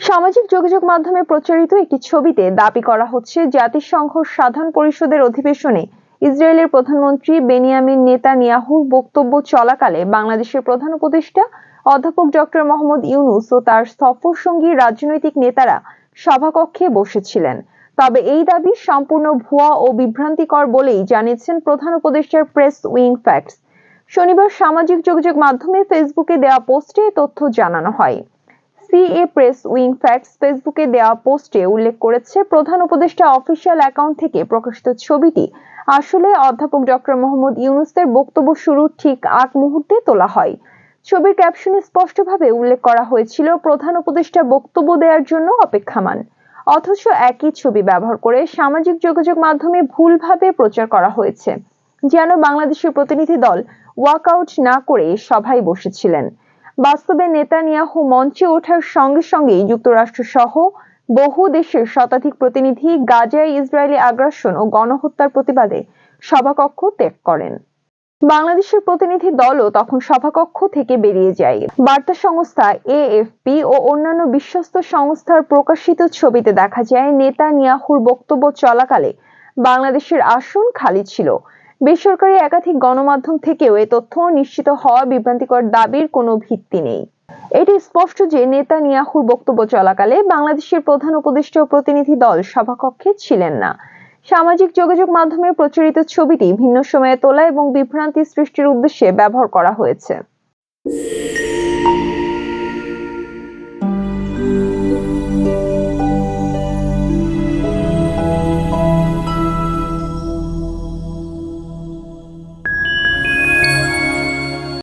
সামাজিক যোগাযোগ মাধ্যমে প্রচারিত একটি ছবিতে দাবি করা হচ্ছে, জাতিসংঘ সাধারণ পরিষদের অধিবেশনে ইসরায়েলের প্রধানমন্ত্রী বেনিয়ামিন নেতানিয়াহুর বক্তব্য চলাকালে বাংলাদেশের প্রধান উপদেষ্টা অধ্যাপক ডক্টর মোহাম্মদ ইউনুস ও তার সফর সঙ্গী রাজনৈতিক নেতারা সভাকক্ষে বসেছিলেন। তবে এই দাবি সম্পূর্ণ ভুয়া ও বিভ্রান্তিকর বলেই জানিয়েছেন প্রধান উপদেষ্টার প্রেস উইং ফ্যাক্টস। শনিবার সামাজিক যোগাযোগ মাধ্যমে ফেসবুকে দেওয়া পোস্টে তথ্য জানানো হয়। সিএ প্রেস উইং ফ্যাক্টস ফেসবুকে দেওয়া পোস্টে উল্লেখ করেছে, প্রধান উপদেষ্টা অফিসিয়াল অ্যাকাউন্ট থেকে প্রকাশিত ছবিটি। আসলে অধ্যাপক ডক্টর মোহাম্মদ ইউনুসের বক্তব্য শুরুর ঠিক আগ মুহূর্তে তোলা হয়। ছবির ক্যাপশনে স্পষ্টভাবে উল্লেখ করা হয়েছিল, প্রধান উপদেষ্টা বক্তব্য দেওয়ার জন্য অপেক্ষামান। অথচ একই ছবি ব্যবহার করে সামাজিক যোগাযোগ মাধ্যমে ভুলভাবে প্রচার করা হয়েছে। যেন বাংলাদেশের প্রতিনিধি দল ওয়াকআউট না করে সভায় বসেছিলেন। বাস্তবে নেতানিয়াহু মঞ্চে ওঠার সঙ্গে সঙ্গেই যুক্তরাষ্ট্র সহ বহু দেশের শতাধিক প্রতিনিধি গাজায় ইসরায়েলি আগ্রাসন ও গণহত্যার প্রতিবাদে সভাকক্ষ ত্যাগ করেন। বাংলাদেশের প্রতিনিধি দলও তখন সভাকক্ষ থেকে বেরিয়ে যায়। বার্তা সংস্থা এএফপি ও অন্যান্য বিশ্বস্ত সংস্থার প্রকাশিত ছবিতে দেখা যায়, নেতানিয়াহুর বক্তব্য চলাকালে বাংলাদেশের আসন খালি ছিল। বেসরকারি একাধিক গণমাধ্যম থেকেও এ তথ্য নিশ্চিত হওয়া বিভ্রান্তিকর দাবির কোনো ভিত্তি নেই। এটি স্পষ্ট যে নেতা নিয়াহুর বক্তব্য চলাকালে বাংলাদেশের প্রধান উপদেষ্টা প্রতিনিধি দল সভাকক্ষে ছিলেন না। সামাজিক যোগাযোগ মাধ্যমে প্রচারিত ছবিটি ভিন্ন সময়ে তোলা এবং বিভ্রান্তি সৃষ্টির উদ্দেশ্যে ব্যবহার করা হয়েছে।